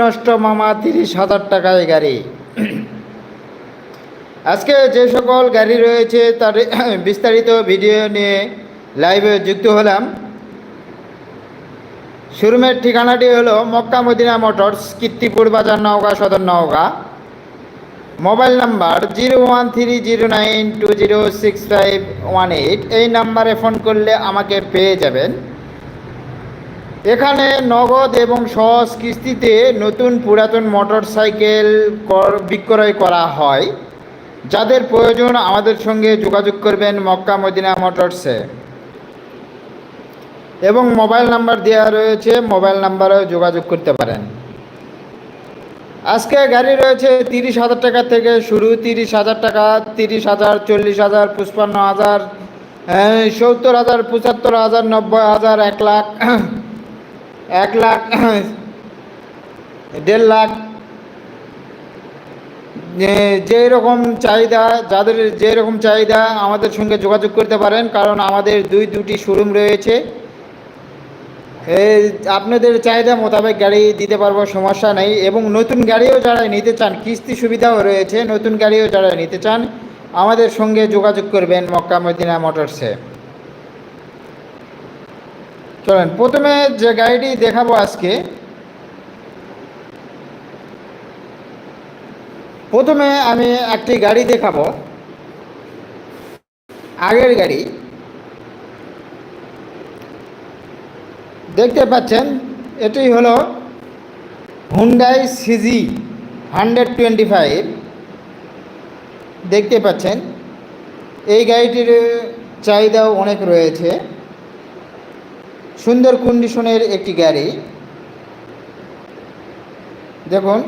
নষ্ট মামা তিরিশ হাজার টাকায় গাড়ি। আজকে যে সকল গাড়ি রয়েছে, তার বিস্তারিত ভিডিও নিয়ে লাইভে যুক্ত হলাম। শোরুমের ঠিকানাটি হলো মক্কা মদিনা মোটরস, কীর্তিপুর বাজার, নওগাঁ, সদর Naogaon. Mobile number zero one three zero nine two zero six five one eight. এই নাম্বারে ফোন করলে আমাকে পেয়ে যাবেন। এখানে নগদ এবং সহজ কিস্তিতে নতুন পুরাতন মোটর সাইকেল কর- বিক্রয় করা হয়। যাদের প্রয়োজন, আমাদের সঙ্গে যোগাযোগ করবেন মক্কা মদিনা মোটরসে এবং মোবাইল নাম্বার দেওয়া রয়েছে, মোবাইল নাম্বারেও যোগাযোগ করতে পারেন। আজকে গাড়ি রয়েছে তিরিশ হাজার টাকা থেকে শুরু, তিরিশ হাজার টাকা, তিরিশ হাজার, চল্লিশ হাজার, পঁচপান্ন হাজার সত্তর হাজার, পঁচাত্তর হাজার, নব্বই হাজার, এক লাখ এক লাখ, দেড় লাখ যে- যে রকম চাহিদা, যাদের যে রকম চাহিদা, আমাদের সঙ্গে যোগাযোগ করতে পারেন, কারণ আমাদের দুই, দুটি শোরুম রয়েছে। আপনাদের চাহিদা মোতাবেক গাড়ি দিতে পারব, সমস্যা নেই। এবং নতুন গাড়িও যারা নিতে চান, কিস্তি সুবিধাও রয়েছে, নতুন গাড়িও যারা নিতে চান, আমাদের সঙ্গে যোগাযোগ করবেন মক্কা মদিনা মোটরসে। চলেন, প্রথমে যে গাড়িটি দেখাবো আজকে, প্রথমে আমি একটি গাড়ি দেখাবো। আগের গাড়ি, দেখতে পাচ্ছেন, এটি হলো Hyundai CG hundred twenty five দেখতে পাচ্ছেন, এই গাড়িটির চাহিদাও অনেক রয়েছে। সুন্দর কন্ডিশনের একটি গাড়ি। দেখুন,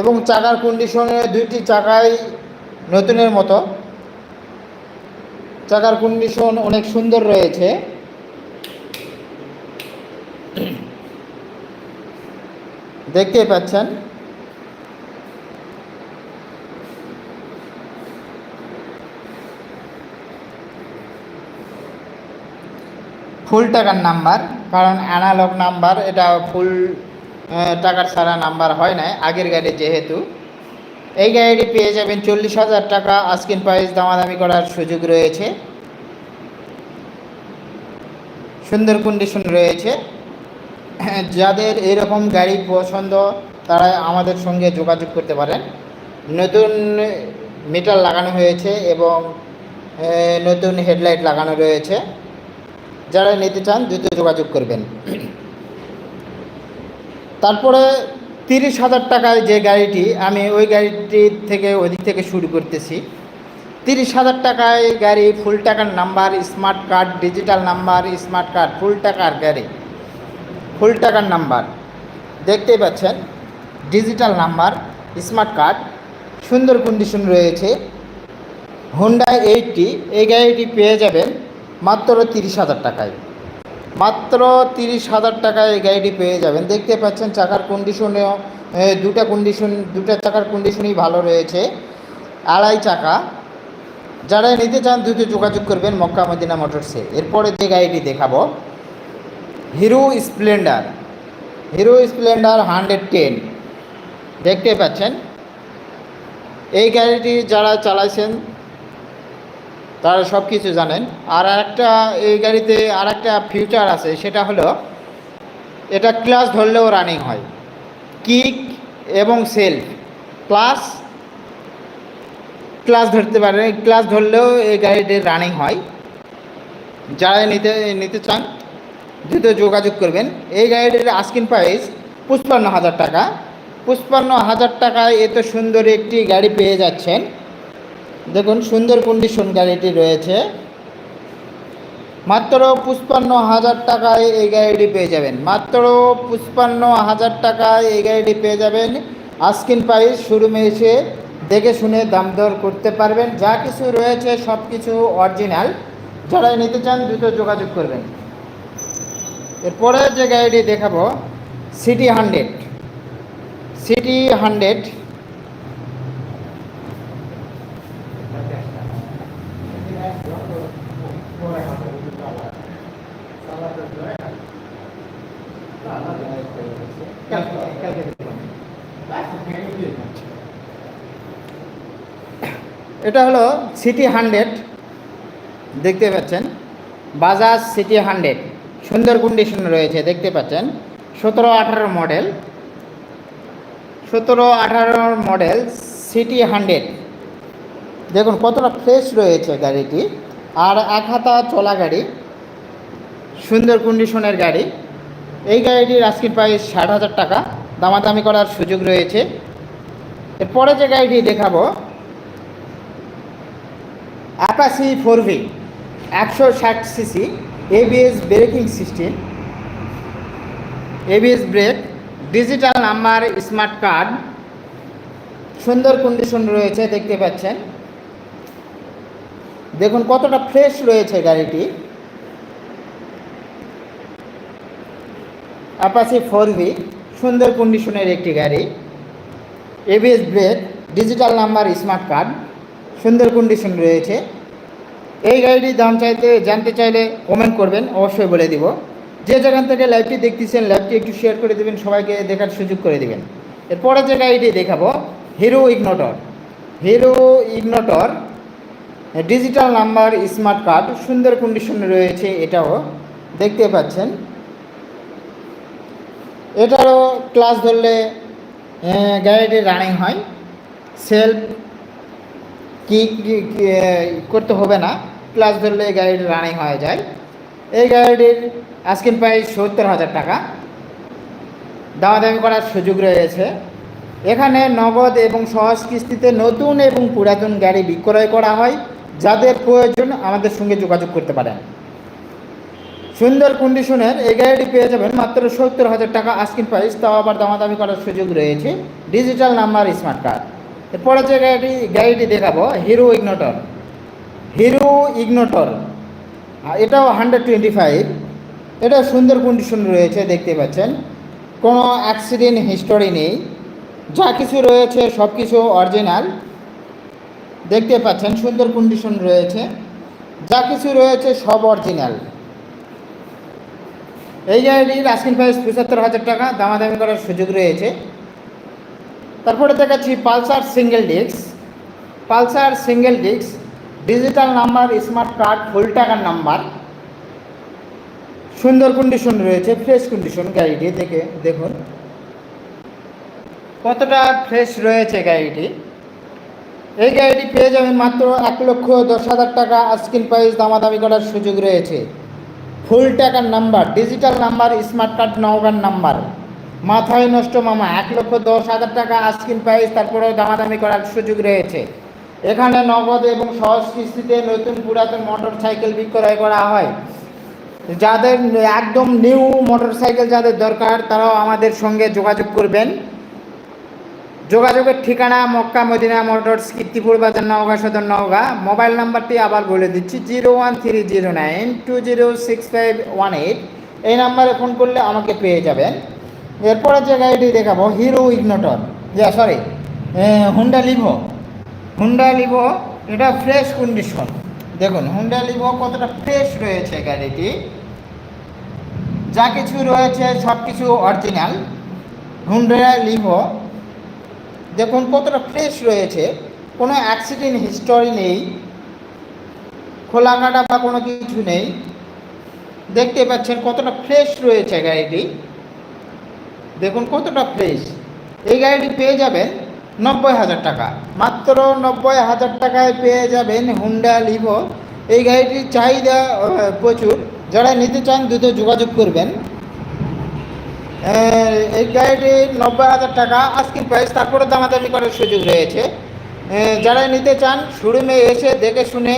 এবং চাকার কন্ডিশনে দুইটি চাকাই নতুনের মতো। চাকার কন্ডিশন অনেক সুন্দর রয়েছে। দেখতে পাচ্ছেন। ফুল টাকার নাম্বার, কারণ অ্যানালগ নাম্বার, এটা ফুল টাকার ছাড়া নাম্বার হয় না আগের গাড়ি যেহেতু। এই গাড়িটি পেয়ে যাবেন চল্লিশ হাজার টাকা আস্কিন প্রাইস দামাদামি করার সুযোগ রয়েছে। সুন্দর কন্ডিশন রয়েছে। যাদের এরকম গাড়ি পছন্দ, তারা আমাদের সঙ্গে যোগাযোগ করতে পারেন। নতুন মিটার লাগানো হয়েছে এবং নতুন হেডলাইট লাগানো রয়েছে। যারা নিতে চান দ্রুত যোগাযোগ করবেন। তারপরে তিরিশ হাজার টাকায় যে গাড়িটি, আমি ওই গাড়িটির থেকে ওদিক থেকে শুরু করতেছি। তিরিশ হাজার টাকায় গাড়ি, ফুল টাকার number, smart card, digital number, smart card, full টাকার গাড়ি, ফুল টাকার নাম্বার, দেখতেই পাচ্ছেন, ডিজিটাল নাম্বার, স্মার্ট কার্ড, সুন্দর কন্ডিশন রয়েছে। হুন্ডাই এইটটি এই গাড়িটি পেয়ে যাবেন মাত্র তিরিশ হাজার টাকায়। মাত্র তিরিশ হাজার টাকায় এই গাড়িটি পেয়ে যাবেন। দেখতে পাচ্ছেন চাকার কন্ডিশনেও দুটা কন্ডিশন দুটা চাকার কন্ডিশনই ভালো রয়েছে। আড়াই চাকা। যারা নিতে চান দ্রুত যোগাযোগ করবেন মক্কা মদিনা মোটরসে এরপরে যে গাড়িটি দেখাবো, Hero Splendor. Hero Splendor hundred ten. দেখতে পাচ্ছেন, এই গাড়িটি যারা চালাইছেন তারা সব কিছু জানেন। আর একটা এই গাড়িতে আর একটা ফিউচার আছে, সেটা হলো এটা ক্লাস ধরলেও রানিং হয়। কিক এবং সেলফ প্লাস ক্লাস ধরতে পারে ক্লাস ধরলেও এই গাড়িটির রানিং হয়। যারা নিতে নিতে চান, দ্রুত যোগাযোগ করবেন। এই গাড়িটির আস্কিন প্রাইস পঁচপান্ন হাজার টাকা। পঁচপান্ন হাজার টাকায় এত সুন্দর একটি গাড়ি পেয়ে যাচ্ছেন। দেখুন, সুন্দর কন্ডিশন গাড়িটি রয়েছে। মাত্র পঁচপান্ন হাজার টাকায় এই গাড়িটি পেয়ে যাবেন। মাত্র পঁচপান্ন হাজার টাকায় এই গাড়িটি পেয়ে যাবেন। আস্কিন প্রাইস শোরুমে এসে দেখে শুনে দাম দর করতে পারবেন। যা কিছু রয়েছে সব কিছু অরিজিনাল যারা নিতে চান, দ্রুত যোগাযোগ করবেন। এরপরে যে গাড়িটি দেখাবো সিটি হান্ড্রেড সিটি হান্ড্রেড এটা হলো সিটি হান্ড্রেড। দেখতে পাচ্ছেন? Bajaj CT hundred. সুন্দর কন্ডিশন রয়েছে, দেখতে পাচ্ছেন? সতেরো আঠারো মডেল সতেরো আঠারো মডেল সিটি হান্ড্রেড। দেখুন, কতটা ফ্রেশ রয়েছে গাড়িটি। আর এক হাতা চলা গাড়ি, সুন্দর কন্ডিশনের গাড়ি। এই গাড়িটির আজকের প্রাইস ষাট হাজার টাকা। দামাদামি করার সুযোগ রয়েছে। এরপরে যে গাড়িটি দেখাবো অ্যাপাসি ফোর ভি একশো ষাট CC ABS braking system ABS brake digital number smart card সুন্দর কন্ডিশন রয়েছে, দেখতে পাচ্ছেন। দেখুন কতটা ফ্রেশ রয়েছে গাড়িটি। অ্যাপাসি ফোর ভি সুন্দর কন্ডিশনের একটি গাড়ি। ABS brake digital number smart card সুন্দর কন্ডিশন রয়েছে। এই গাড়িটির দাম চাইতে, জানতে চাইলে কমেন্ট করবেন, অবশ্যই বলে দিব। যে যেখান থেকে লাইভটি দেখতেছেন লাইভটি একটু শেয়ার করে দেবেন, সবাইকে দেখার সুযোগ করে দেবেন। এরপরে যে গাড়িটি দেখাবো Hero Ignitor Hero Ignitor digital number smart card সুন্দর কন্ডিশনে রয়েছে এটাও। দেখতে পাচ্ছেন। এটারও ক্লাস ধরলে গাড়িটি রানিং হয়। সেলফ কি করতে হবে না। ক্লাস ধরলে এই গাড়িটি রানিং হয়ে যায়। এই গাড়িটির আজকের প্রাইস সত্তর হাজার টাকা। দামাদামি করার সুযোগ রয়েছে। এখানে নগদ এবং সহজ কিস্তিতে নতুন এবং পুরাতন গাড়ি বিক্রয় করা হয়। যাদের প্রয়োজন আমাদের সঙ্গে যোগাযোগ করতে পারেন। সুন্দর কন্ডিশনের এই গাড়িটি পেয়ে যাবেন মাত্র সত্তর হাজার টাকা আস্কিন প্রাইস তাও আবার দামাদামি করার সুযোগ রয়েছে। ডিজিটাল নাম্বার স্মার্ট কার্ড এরপরে যে গাড়িটি গাড়িটি দেখাবো হিরো ইগনোটর হিরো ইগনোটর এটাও হান্ড্রেড টোয়েন্টি ফাইভ এটা সুন্দর কন্ডিশন রয়েছে, দেখতে পাচ্ছেন। কোনো অ্যাক্সিডেন্ট হিস্টোরি নেই। যা কিছু রয়েছে সব কিছু অরিজিনাল দেখতে পাচ্ছেন, সুন্দর কন্ডিশন রয়েছে। যা কিছু রয়েছে, সব অরিজিনাল এই গাড়িটির আস্কিন প্রাইস পঁচাত্তর হাজার টাকা। দামাদামি করার সুযোগ রয়েছে। তারপরে দেখাচ্ছি Pulsar single disc. Pulsar single disc digital number smart card full টাকার নাম্বার সুন্দর কন্ডিশন রয়েছে ফ্রেশ কন্ডিশন গাড়িটি দেখে, দেখুন। কতটা ফ্রেশ রয়েছে গাড়িটি? এই গাড়িটি পেয়ে যাবেন মাত্র এক লক্ষ দশ হাজার টাকা। আস্কিন প্রাইস দামাদামি করার সুযোগ রয়েছে। ফুল টাকার number digital number smart card Naogaon number মাথায় নষ্ট মামা, এক লক্ষ দশ হাজার টাকা আস্কিন প্রাইস তারপরেও দামাদামি করার সুযোগ রয়েছে। এখানে নগদ এবং সহজ কিস্তিতে নতুন পুরাতন মোটর সাইকেল বিক্রয় করা হয়। যাদের একদম নিউ মোটর সাইকেল যাদের দরকার, তারাও আমাদের সঙ্গে যোগাযোগ করবেন। যোগাযোগের ঠিকানা মক্কা মদিনা মোটরস, কীর্তিপুর বাজার, নওগাঁ সদর, নওগাঁ। মোবাইল নাম্বারটি আবার বলে দিচ্ছি, zero one three zero nine two zero six five one eight. এই নাম্বারে ফোন করলে আমাকে পেয়ে যাবেন। এরপরে যে গাড়িটি দেখাবো হিরো ইগনোটর যা sorry Honda Livo Honda Livo এটা ফ্রেশ কন্ডিশন দেখুন হুন্ডা লিভো কতটা ফ্রেশ রয়েছে গাড়িটি। যা কিছু রয়েছে সব কিছু অরিজিনাল হুন্ডা লিভো দেখুন, কতটা ফ্রেশ রয়েছে। কোনো অ্যাক্সিডেন্ট হিস্টোরি নেই। খোলা কাটা বা কোনো কিছু নেই। দেখতে পাচ্ছেন কতটা ফ্রেশ রয়েছে গাড়িটি। দেখুন কতটা ফ্রেশ এই গাড়িটি পেয়ে যাবেন নব্বই হাজার টাকা। মাত্র নব্বই হাজার টাকায় পেয়ে যাবেন হুন্ডা লিভো এই গাড়িটির চাহিদা প্রচুর। যারা নিতে চান দ্রুত যোগাযোগ করবেন। এই গাড়িটি নব্বই হাজার টাকা আজকের প্রাইস তারপরে দামাদামি করার সুযোগ রয়েছে। যারা নিতে চান শোরুমে এসে দেখে শুনে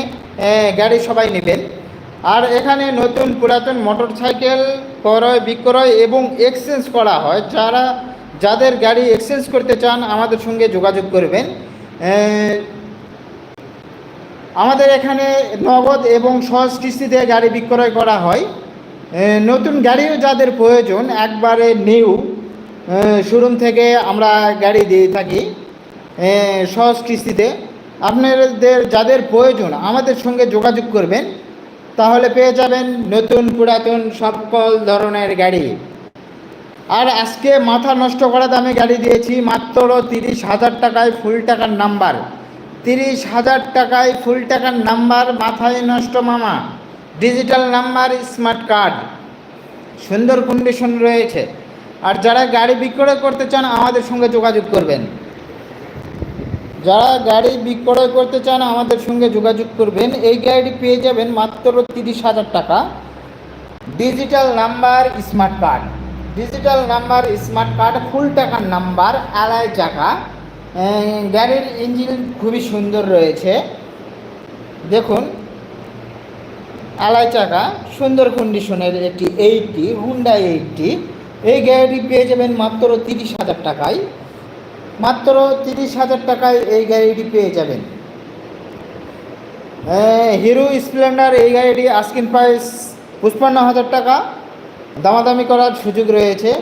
গাড়ি সবাই নেবেন। আর এখানে নতুন পুরাতন মোটর সাইকেল ক্রয়, বিক্রয় এবং এক্সচেঞ্জ করা হয়। যারা, যাদের গাড়ি এক্সচেঞ্জ করতে চান, আমাদের সঙ্গে যোগাযোগ করবেন। আমাদের এখানে নগদ এবং সহজ কিস্তিতে গাড়ি বিক্রয় করা হয়। নতুন গাড়িও যাদের প্রয়োজন, একবারে নিউ। শোরুম থেকে আমরা গাড়ি দিয়ে থাকি সহজ কিস্তিতে। আপনাদের যাদের প্রয়োজন, আমাদের সঙ্গে যোগাযোগ করবেন। তাহলে পেয়ে যাবেন নতুন পুরাতন সকল ধরনের গাড়ি। আর আজকে মাথা নষ্ট করা দামে গাড়ি দিয়েছি মাত্র তিরিশ হাজার টাকায় ফুল টাকার নাম্বার। তিরিশ হাজার টাকায় ফুল টাকার নাম্বার, মাথায় নষ্ট মামা। Digital number, smart card. সুন্দর কন্ডিশন রয়েছে। আর যারা গাড়ি বিক্রয় করতে চান, আমাদের সঙ্গে যোগাযোগ করবেন। যারা গাড়ি বিক্রয় করতে চান, আমাদের সঙ্গে যোগাযোগ করবেন। এই গাড়িটি পেয়ে যাবেন মাত্র তিরিশ হাজার টাকা। Digital number smart card digital number smart card full টাকার নাম্বার আড়াই চাকা গাড়ির ইঞ্জিন খুবই সুন্দর রয়েছে। দেখুন আড়াই চাকা সুন্দর কন্ডিশনের একটি এইটটি হুন্ডা এইটটি এই গাড়িটি পেয়ে যাবেন মাত্র তিরিশ হাজার টাকায়। মাত্র তিরিশ হাজার টাকায় এই গাড়িটি পেয়ে যাবেন। আহ, হিরো স্প্লেন্ডার এই গাড়িটি আস্কিন প্রাইস পঁচপান্ন হাজার টাকা। দামাদামি করার সুযোগ রয়েছে।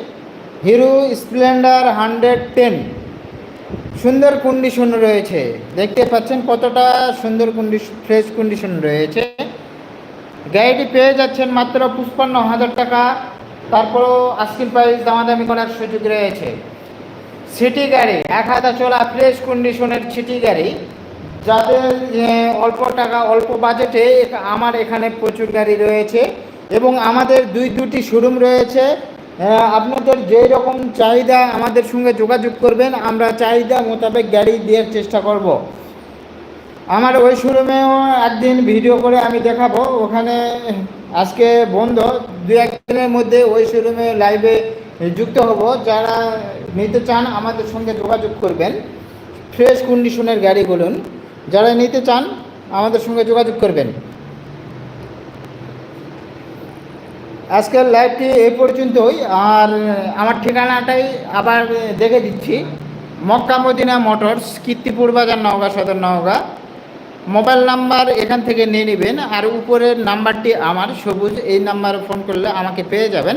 Hero Splendor hundred ten. সুন্দর কন্ডিশন রয়েছে। দেখতে পাচ্ছেন কতটা সুন্দর কন্ডিশন ফ্রেশ কন্ডিশন রয়েছে। গাড়িটি পেয়ে যাচ্ছেন মাত্র পঁচপান্ন হাজার টাকা। তারপরও আস্কিন প্রাইস দামাদামি করার সুযোগ রয়েছে। সিটি গাড়ি, এক হাজার চলা ফ্রেশ কন্ডিশনের সিটি গাড়ি। যাদের অল্প টাকা, অল্প বাজেটে আমার এখানে প্রচুর গাড়ি রয়েছে এবং আমাদের দুই, দুটি শোরুম রয়েছে। আপনাদের যেই রকম চাহিদা আমাদের সঙ্গে যোগাযোগ করবেন, আমরা চাহিদা মোতাবেক গাড়ি দেওয়ার চেষ্টা করব। আমার ওই শোরুমেও একদিন ভিডিও করে আমি দেখাবো। ওখানে আজকে বন্ধ দু একদিনের মধ্যে ওই শোরুমে লাইভে যুক্ত হব। যারা নিতে চান, আমাদের সঙ্গে যোগাযোগ করবেন। ফ্রেশ কন্ডিশনের গাড়ি বলুন। যারা নিতে চান, আমাদের সঙ্গে যোগাযোগ করবেন। আজকের লাইভটি এই পর্যন্তই। আর আমার ঠিকানাটাই আবার দেখে দিচ্ছি। মক্কা মদিনা মোটরস, কীর্তিপুর বাজার, নওগাঁ সদর, নওগাঁ। মোবাইল নাম্বার এখান থেকে নিয়ে নেবেন। আর উপরের নাম্বারটি আমার, সবুজ। এই নাম্বারে ফোন করলে আমাকে পেয়ে যাবেন।